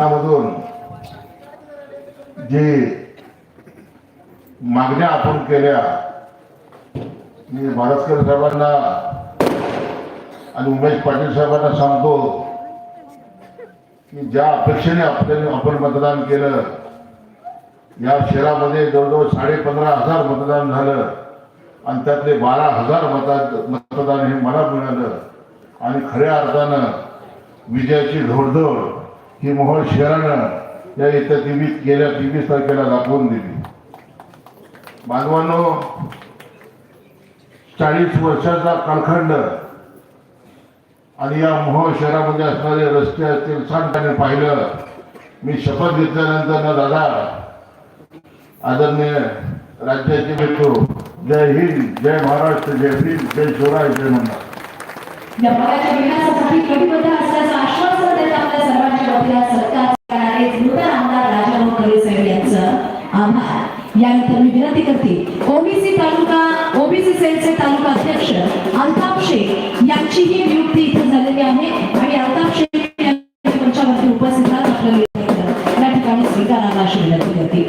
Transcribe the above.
त्यामधून जे मागण्या आपण केल्या मी भारतकर साहेबांना आणि उमेश पाटील साहेबांना सांगतो की ज्या अपेक्षेने आपल्याला आपण मतदान केलं या शहरामध्ये जवळजवळ साडे पंधरा हजार मतदान झालं आणि त्यातले बारा हजार मता मतदान हे मला मिळालं. आणि खऱ्या अर्थानं विजयाची धोडधोड ही मोहोळ शहरानं या येत्या तेवीस गेल्या तेवीस तारखेला दाखवून दिली. बांधवांनो चाळीस वर्षाचा कालखंड आणि या मोहोळ शहरामध्ये असणारे रस्ते असतील सांगताना पाहिलं मी शपथ घेतल्यानंतर ना दादा आदरणीय राज्याचे मित्र जय हिंद जय महाराष्ट्र जय हिंद जय शिवराय जय म्हणणार यानंतर मी विनंती करते. ओबीसी तालुका ओबीसी सेलचे तालुका अध्यक्ष अल्ताफ शेख यांचीही नियुक्ती इथे झालेली आहे आणि अल्ताप शेख उपस्थित राहत आपल्याला या ठिकाणी स्वीकारायला शिल्लक होती